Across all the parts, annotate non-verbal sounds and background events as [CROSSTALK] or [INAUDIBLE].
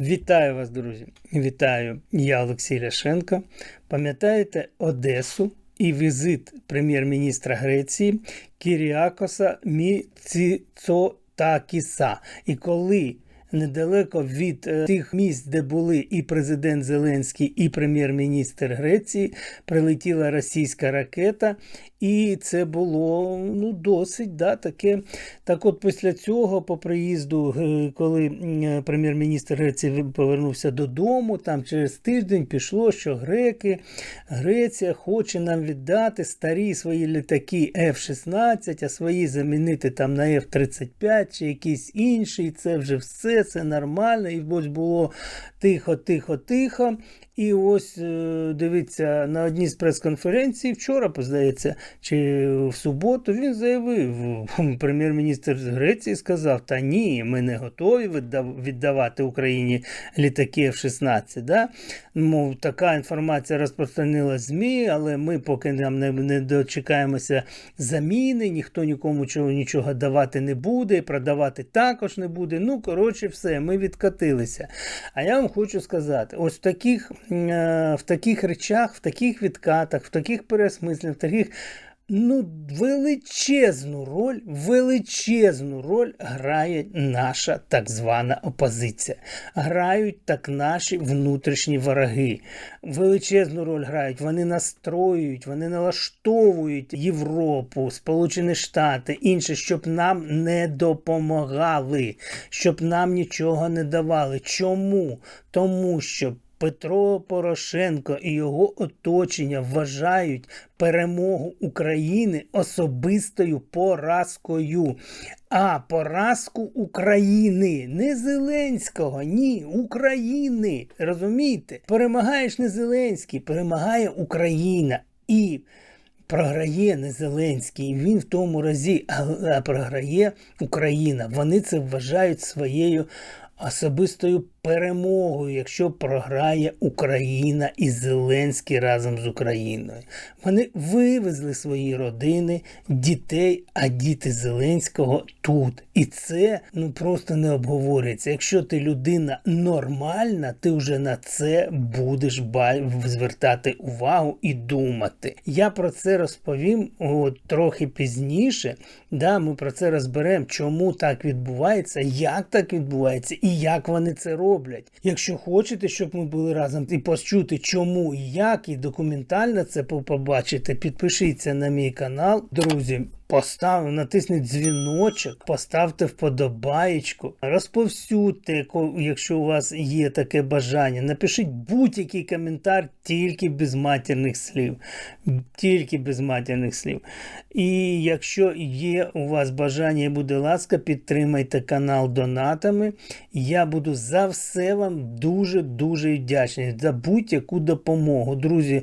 Вітаю вас, друзі! Вітаю! Я Олексій Ляшенко. Пам'ятаєте Одесу і візит прем'єр-міністра Греції Кіріакоса Міціцотакіса. І коли недалеко від е, тих місць, де були і президент Зеленський, і прем'єр-міністр Греції, прилетіла російська ракета, і це було ну, досить да, таке. Так от після цього, по приїзду, е, коли е, прем'єр-міністр Греції повернувся додому, там через тиждень пішло, що греки, Греція хоче нам віддати старі свої літаки F-16, а свої замінити там на F-35 чи якісь інші. І це вже все, це нормально. І будь було тихо, тихо, тихо. І ось е, дивіться, на одній з прес-конференцій вчора, здається, чи в суботу він заявив, [LAUGHS] прем'єр-міністр Греції сказав: Та ні, ми не готові віддавати Україні літаки F-16. Да? Мов така інформація розпространила ЗМІ, але ми поки нам не, не дочекаємося заміни, ніхто нікому чого, нічого давати не буде, продавати також не буде. Ну, коротше, все, ми відкатилися. А я вам хочу сказати: ось таких. Е, в таких речах, в таких відкатах, в таких переосмисленнях, в таких ну, величезну роль, величезну роль грає наша так звана опозиція. Грають так наші внутрішні вороги. Величезну роль грають. Вони настроюють, вони налаштовують Європу, Сполучені Штати, інше, щоб нам не допомагали, щоб нам нічого не давали. Чому? Тому що. Петро Порошенко і його оточення вважають перемогу України особистою поразкою. А поразку України, не Зеленського, ні, України. Розумієте? Перемагаєш не Зеленський, перемагає Україна. І програє не Зеленський, він в тому разі, а програє Україна. Вони це вважають своєю особистою перемогою, якщо програє Україна і Зеленський разом з Україною. Вони вивезли свої родини, дітей, а діти Зеленського тут. І це ну просто не обговорюється. Якщо ти людина нормальна, ти вже на це будеш звертати увагу і думати. Я про це розповім от, трохи пізніше. Да, Ми про це розберемо, чому так відбувається, як так відбувається і як вони це роблять роблять. Якщо хочете, щоб ми були разом і почути, чому і як, і документально це побачити, підпишіться на мій канал, друзі. Постав, натисніть дзвіночок, поставте вподобаєчку, розповсюдьте, якщо у вас є таке бажання. Напишіть будь-який коментар тільки без матірних слів. Тільки без матірних слів. І якщо є у вас бажання, буде ласка, підтримайте канал донатами. Я буду за все вам дуже-дуже вдячний за будь-яку допомогу. Друзі,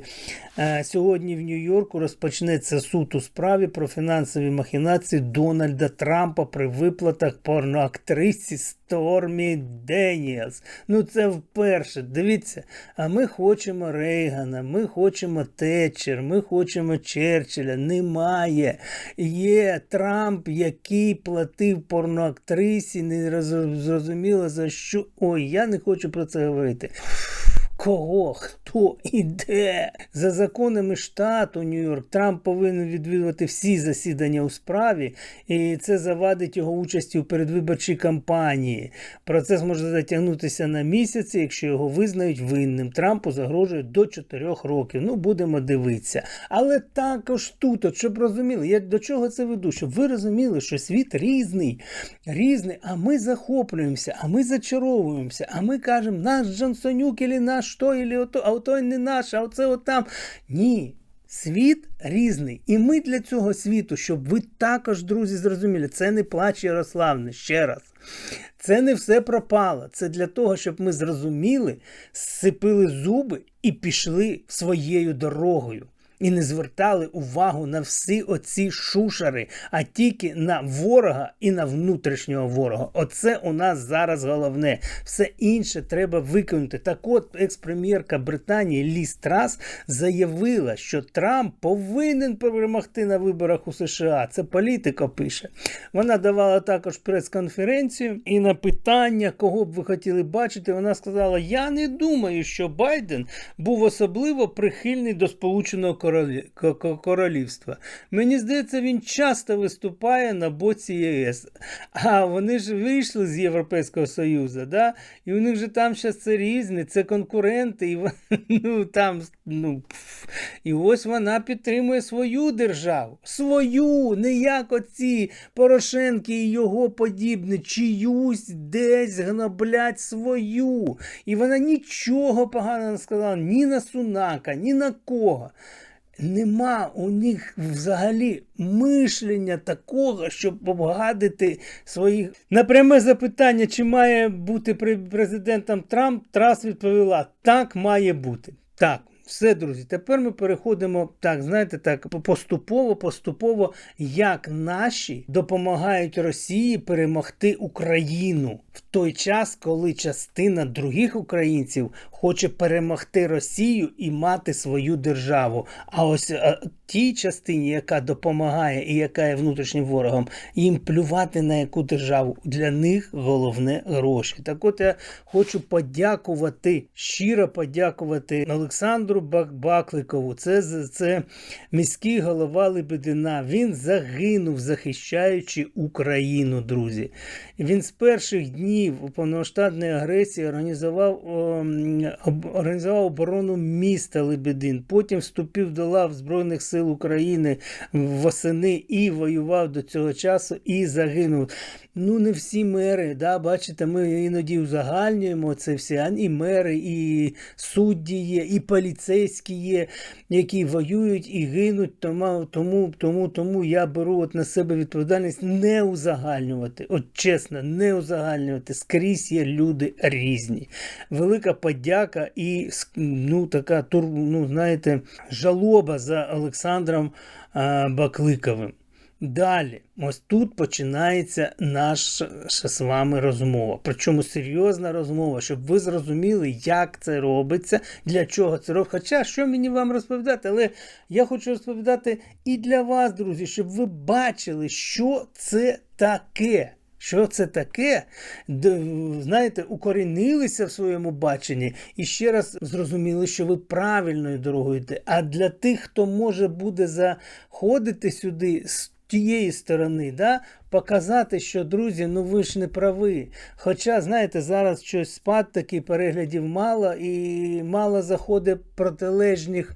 е, сьогодні в Нью-Йорку розпочнеться суд у справі про фінансові фінансові махінації Дональда Трампа при виплатах порноактрисі Стормі Деніелс. Ну це вперше. Дивіться, а ми хочемо Рейгана, ми хочемо Тетчер, ми хочемо Черчилля. Немає. Є Трамп, який платив порноактрисі, не зрозуміло за що. Ой, я не хочу про це говорити. Кого, хто і де? За законами штату Нью-Йорк Трамп повинен відвідувати всі засідання у справі, і це завадить його участі у передвиборчій кампанії. Процес може затягнутися на місяці, якщо його визнають винним. Трампу загрожує до 4 років. Ну, будемо дивитися. Але також тут, от, щоб розуміли, я до чого це веду? Щоб ви розуміли, що світ різний, різний, а ми захоплюємося, а ми зачаровуємося, а ми кажемо, наш Джонсонюк, і наш що, і ото, а ото не наш, а оце отам. Ні. Світ різний. І ми для цього світу, щоб ви також, друзі, зрозуміли, це не плач Ярославне, ще раз. Це не все пропало. Це для того, щоб ми зрозуміли, сцепили зуби і пішли своєю дорогою. І не звертали увагу на всі оці шушари, а тільки на ворога і на внутрішнього ворога. Оце у нас зараз головне. Все інше треба виконати. Так от, екс-прем'єрка Британії Ліс Трас заявила, що Трамп повинен перемогти на виборах у США. Це політика пише. Вона давала також прес-конференцію і на питання, кого б ви хотіли бачити, вона сказала: Я не думаю, що Байден був особливо прихильний до Сполученого Королі... Королівства. Мені здається, він часто виступає на боці ЄС. А вони ж вийшли з Європейського Союзу, да? і у них же там зараз це різне, це конкуренти, і [LAUGHS] ну, там, ну, і ось вона підтримує свою державу. Свою, не як оці Порошенки і його подібні, чиюсь десь гноблять свою. І вона нічого поганого не сказала ні на Сунака, ні на кого. Нема у них взагалі мишлення такого, щоб обгадити своїх. На пряме запитання, чи має бути президентом Трамп, Трас відповіла: так має бути. Так. Все, друзі, тепер ми переходимо так, знаєте, так поступово, поступово, як наші допомагають Росії перемогти Україну в той час, коли частина других українців хоче перемогти Росію і мати свою державу. А ось а, е, тій частині, яка допомагає і яка є внутрішнім ворогом, їм плювати на яку державу. Для них головне гроші. Так от я хочу подякувати, щиро подякувати Олександру Бакликову. Це це міський голова Лебедина. Він загинув, захищаючи Україну, друзі. Він з перших днів повномасштабної агресії організував організував оборону міста Лебедин. Потім вступив до лав Збройних сил України восени і воював до цього часу і загинув. Ну, не всі мери. да, Бачите, ми іноді узагальнюємо це всі, і мери, і судді є, і поліцейські є, які воюють і гинуть. Тому тому, тому, тому я беру от на себе відповідальність не узагальнювати. От чесно, не узагальнювати. Скрізь є люди різні. Велика подяка і ну, така ну, знаєте, жалоба за Олександром а, Бакликовим. Далі, ось тут починається наша з вами розмова. Причому серйозна розмова, щоб ви зрозуміли, як це робиться, для чого це робиться. Хоча що мені вам розповідати, але я хочу розповідати і для вас, друзі, щоб ви бачили, що це таке. Що це таке? Знаєте, укорінилися в своєму баченні і ще раз зрозуміли, що ви правильною дорогою йдете. А для тих, хто може буде заходити сюди з тієї сторони, да, показати, що друзі, ну ви ж не прави. Хоча, знаєте, зараз щось спад такий переглядів мало і мало заходить протилежних.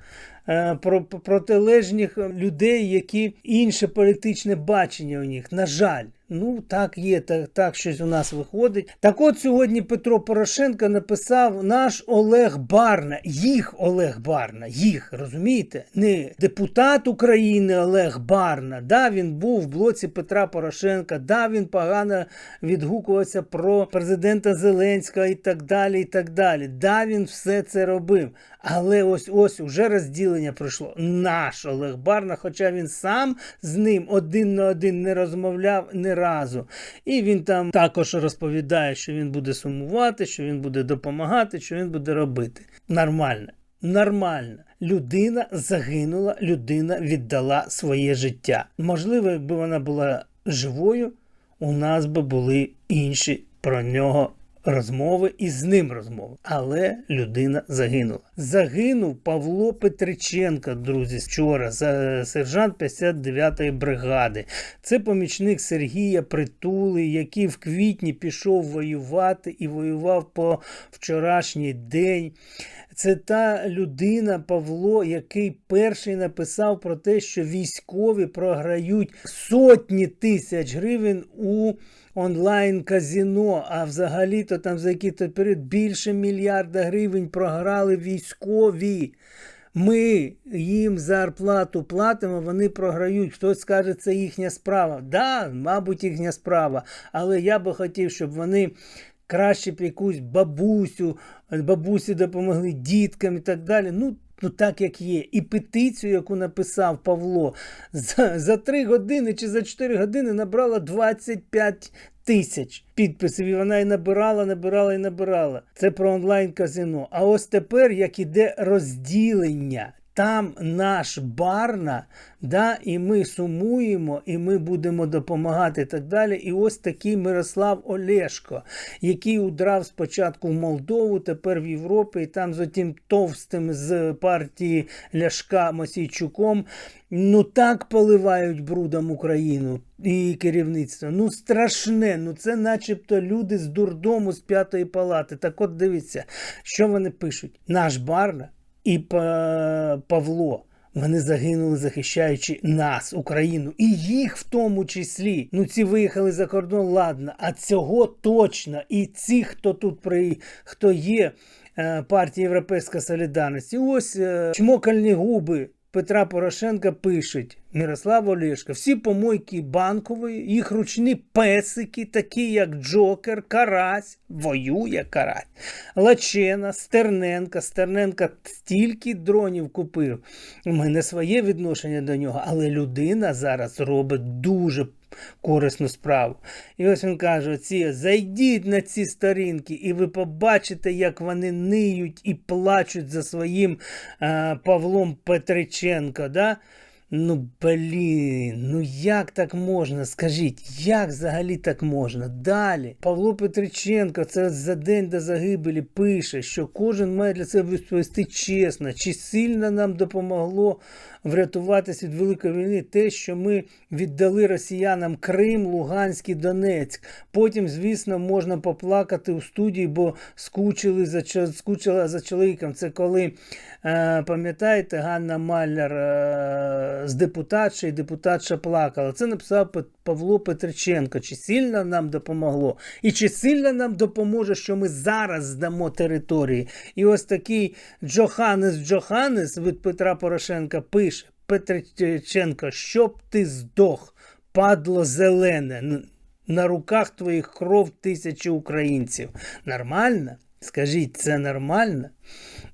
Е, про протилежних людей, які інше політичне бачення у них. На жаль. Ну, так є, так так щось у нас виходить. Так от сьогодні Петро Порошенко написав наш Олег Барна, їх Олег Барна, їх, розумієте? Не депутат України Олег Барна. Да, він був в блоці Петра Порошенка, да, він погано відгукувався про президента Зеленського і так далі. і так далі. Да, він все це робив. Але ось ось уже розділення пройшло. Наш Олег Барна, хоча він сам з ним один на один не розмовляв не разу. І він там також розповідає, що він буде сумувати, що він буде допомагати, що він буде робити. Нормально. Нормально. Людина загинула, людина віддала своє життя. Можливо, якби вона була живою, у нас би були інші про нього розмови і з ним розмови. Але людина загинула. Загинув Павло Петриченко, друзі, вчора, сержант 59-ї бригади. Це помічник Сергія Притули, який в квітні пішов воювати і воював по вчорашній день. Це та людина, Павло, який перший написав про те, що військові програють сотні тисяч гривень у онлайн-казіно, а взагалі-то там за який-то період більше мільярда гривень програли військові. Ми їм зарплату платимо, вони програють. Хтось скаже, це їхня справа. Да, мабуть, їхня справа. Але я би хотів, щоб вони краще б якусь бабусю, бабусі допомогли діткам і так далі. Ну, Ну так як є. І петицію, яку написав Павло, за, за 3 години чи за 4 години набрала 25 тисяч підписів. І вона і набирала, набирала і набирала. Це про онлайн-казино. А ось тепер як іде розділення. Там наш барна, да, і ми сумуємо, і ми будемо допомагати і так далі. І ось такий Мирослав Олешко, який удрав спочатку в Молдову, тепер в Європі, і там з тим товстим з партії Ляшка Мосійчуком. Ну так поливають брудом Україну і керівництво. Ну страшне. Ну це начебто люди з дурдому з п'ятої палати. Так от дивіться, що вони пишуть. Наш барна і Павло. Вони загинули, захищаючи нас, Україну, і їх в тому числі. Ну, ці виїхали за кордон, ладно, а цього точно. І ці, хто тут при хто є е, партія Європейська Солідарність, ось е, чмокальні губи. Петра Порошенка пишуть Мирослав Олешко, всі помойки банкової, їх ручні песики, такі як Джокер, Карась, воює Карась, Лачена, Стерненка. Стерненка стільки дронів купив. У мене своє відношення до нього, але людина зараз робить дуже корисну справу. І ось він каже: оці, зайдіть на ці сторінки, і ви побачите, як вони ниють і плачуть за своїм а, Павлом Петриченко. Да? Ну, блін, ну як так можна? Скажіть, як взагалі так можна? Далі Павло Петриченко це за день до загибелі пише, що кожен має для себе відповісти чесно, чи сильно нам допомогло врятуватися від великої війни те, що ми віддали росіянам Крим, Луганськ і Донецьк. Потім, звісно, можна поплакати у студії, бо скучили за скучила за чоловіком. Це коли, е, пам'ятаєте, Ганна Маляр е, з депутатша і депутатша плакала. Це написав Павло Петриченко. Чи сильно нам допомогло? І чи сильно нам допоможе, що ми зараз здамо території? І ось такий Джоханес Джоханес від Петра Порошенка пише: Петриченко, щоб ти здох, падло зелене. На руках твоїх кров тисячі українців. Нормально? Скажіть, це нормально?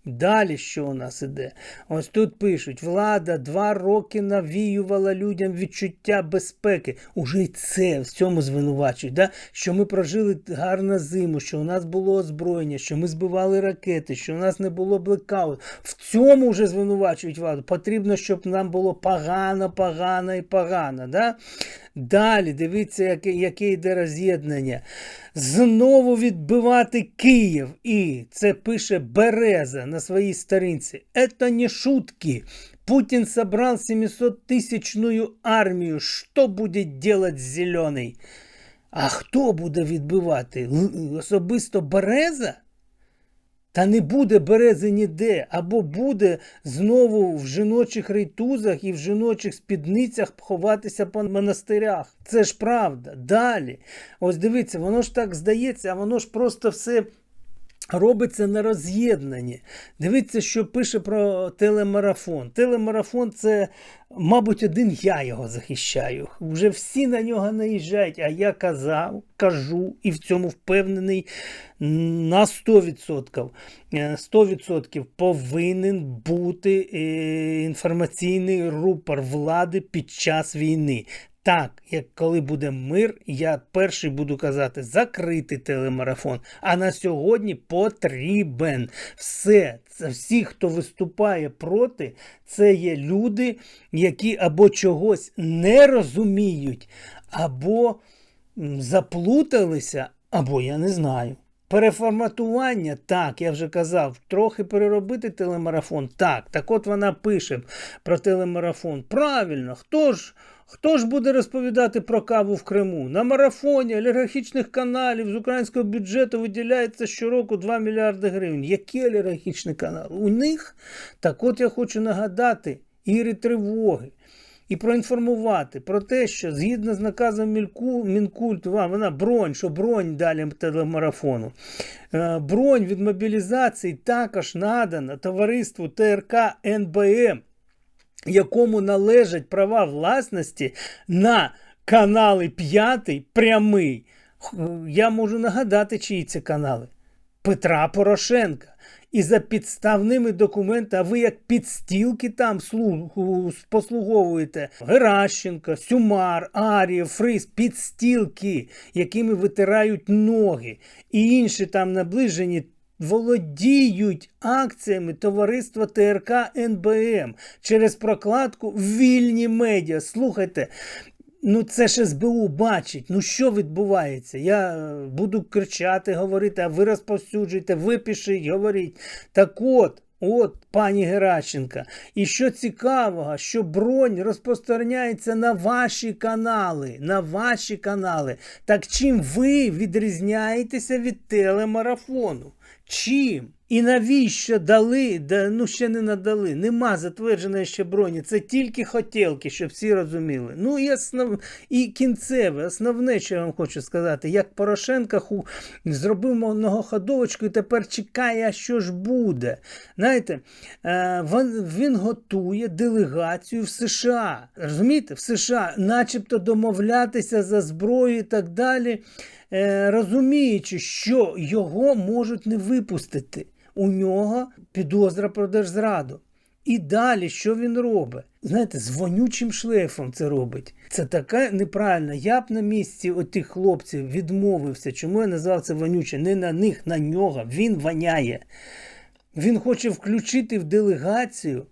Далі що у нас іде? Ось тут пишуть: влада два роки навіювала людям відчуття безпеки. Уже й це в цьому звинувачують. да? Що ми прожили гарну зиму, що у нас було озброєння, що ми збивали ракети, що у нас не було блекауту. В цьому вже звинувачують владу. Потрібно, щоб нам було погано, погано і погано. Да? Далі дивіться, яке, яке йде роз'єднання. Знову відбивати Київ. І це пише Береза на своїй сторінці. Это не шутки. Путин собрал 700-тисячную армію. Що буде делать зелений? А хто буде відбивати? Особисто Береза? Та не буде берези ніде, або буде знову в жіночих рейтузах і в жіночих спідницях ховатися по монастирях. Це ж правда. Далі. Ось дивіться, воно ж так здається, а воно ж просто все Робиться на роз'єднанні. Дивіться, що пише про телемарафон. Телемарафон це, мабуть, один я його захищаю. Вже всі на нього наїжджають, а я казав, кажу і в цьому впевнений на 100%. 100% е, повинен бути е, інформаційний рупор влади під час війни. Так, як коли буде мир, я перший буду казати закрити телемарафон. А на сьогодні потрібен все. Це всі, хто виступає проти, це є люди, які або чогось не розуміють, або заплуталися, або я не знаю. Переформатування, так, я вже казав, трохи переробити телемарафон. Так, так от вона пише про телемарафон. Правильно, хто ж хто ж буде розповідати про каву в Криму? На марафоні олігархічних каналів з українського бюджету виділяється щороку 2 мільярди гривень. Які олігархічні канали? У них так от я хочу нагадати іри тривоги і проінформувати про те, що згідно з наказом Мінку, Мінкульту, вона бронь, що бронь далі телемарафону. Е, бронь від мобілізації також надана товариству ТРК НБМ, якому належать права власності на канали 5 прямий. Я можу нагадати, чиї це канали. Петра Порошенка. І за підставними документами, а ви як підстілки там послуговуєте. Геращенко, Сюмар, Арієв, Фрис, підстілки, якими витирають ноги. І інші там наближені володіють акціями товариства ТРК НБМ через прокладку вільні медіа. Слухайте. Ну, це ж СБУ бачить. Ну що відбувається? Я е, буду кричати, говорити, а ви розповсюджуйте, ви пишіть, говоріть. Так от, от, пані Геращенка. І що цікавого, що бронь розпространяється на ваші канали. На ваші канали. Так чим ви відрізняєтеся від телемарафону? Чим? І навіщо дали? Да, ну ще не надали. Нема затвердженої ще броні. Це тільки хотілки, щоб всі розуміли. Ну і основ... і кінцеве, основне, що я вам хочу сказати, як Порошенко ху... зробив многоходовочку і тепер чекає, що ж буде. Знаєте, е, він готує делегацію в США. Розумієте, в США, начебто домовлятися за зброю і так далі. Е, розуміючи, що його можуть не випустити. У нього підозра про держзраду. І далі, що він робить? Знаєте, з вонючим шлейфом це робить. Це така неправильно. Я б на місці отих хлопців відмовився. Чому я назвав це вонюче? Не на них, на нього. Він воняє. Він хоче включити в делегацію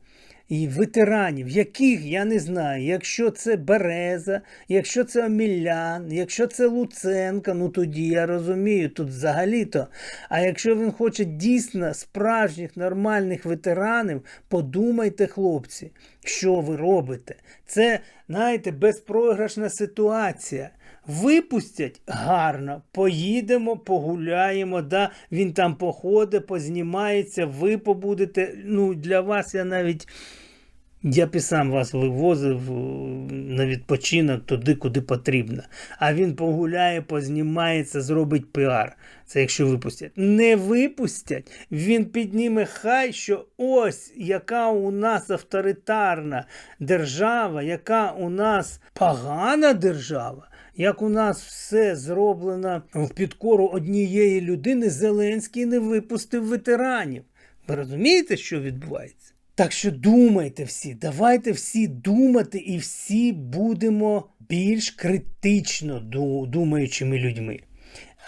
і ветеранів, яких я не знаю, якщо це Береза, якщо це Омілян, якщо це Луценко, ну тоді я розумію, тут взагалі-то. А якщо він хоче дійсно справжніх нормальних ветеранів, подумайте, хлопці, що ви робите. Це, знаєте, безпрограшна ситуація. Випустять гарно, поїдемо, погуляємо, да, він там походить, познімається, ви побудете. Ну, Для вас я навіть я б і сам вас вивозив на відпочинок туди, куди потрібно. А він погуляє, познімається, зробить піар. Це якщо випустять. Не випустять, він підніме хай, що ось яка у нас авторитарна держава, яка у нас погана держава. Як у нас все зроблено в підкору однієї людини, Зеленський не випустив ветеранів. Ви розумієте, що відбувається? Так що думайте всі, давайте всі думати, і всі будемо більш критично думаючими людьми.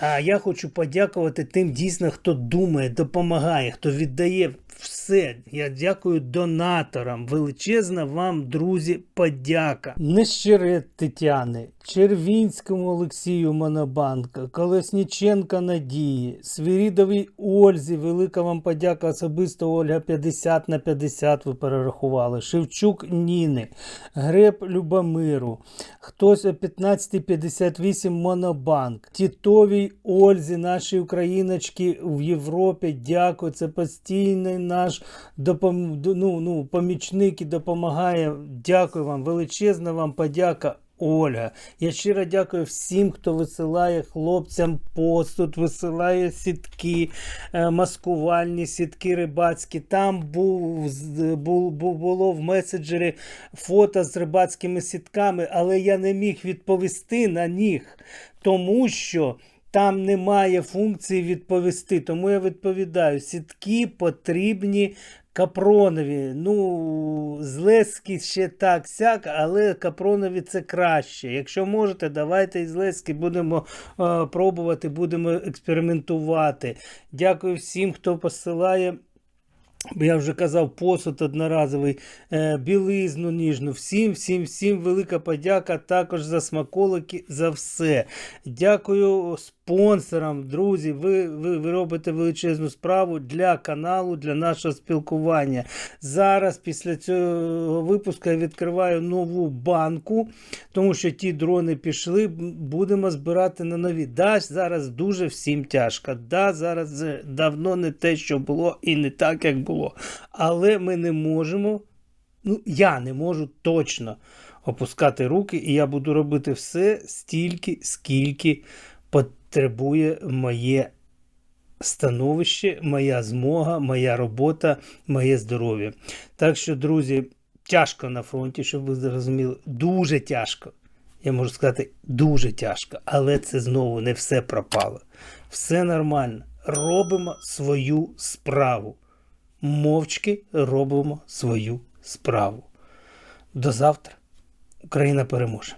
А я хочу подякувати тим дійсно, хто думає, допомагає, хто віддає все. Я дякую донаторам. Величезна вам, друзі, подяка. Нещерет Тетяни, Червінському Олексію Монобанка, Колесніченка Надії, Свірідовій Ользі. Велика вам подяка особисто Ольга 50 на 50 ви перерахували. Шевчук Ніни, Греб Любомиру, хтось о 15.58 Монобанк, Тітовій Ользі, наші україночки в Європі. Дякую. Це постійний наш допом... ну, ну, помічник і допомагає. Дякую вам, величезна вам подяка. Ольга, я щиро дякую всім, хто висилає хлопцям посуд, висилає сітки, е, маскувальні сітки рибацькі. Там був, був, було в меседжері фото з рибацькими сітками, але я не міг відповісти на них, тому що. Там немає функції відповісти, тому я відповідаю: сітки потрібні капронові. Ну, злески ще так сяк, але капронові це краще. Якщо можете, давайте із злески будемо е, пробувати, будемо експериментувати. Дякую всім, хто посилає. Я вже казав, посуд одноразовий, е, білизну ніжну. Всім, всім, всім велика подяка також за смаколики, за все. Дякую спонсорам, друзі. Ви, ви, ви робите величезну справу для каналу, для нашого спілкування. Зараз, після цього випуску, я відкриваю нову банку, тому що ті дрони пішли. Будемо збирати на нові. Да, зараз дуже всім тяжко. Да, зараз давно не те, що було, і не так, як було. Але ми не можемо, ну, я не можу точно опускати руки, і я буду робити все стільки, скільки потребує моє становище, моя змога, моя робота, моє здоров'я. Так що, друзі, тяжко на фронті, щоб ви зрозуміли, дуже тяжко. Я можу сказати, дуже тяжко, але це знову не все пропало. Все нормально робимо свою справу. Мовчки робимо свою справу. До завтра. Україна переможе.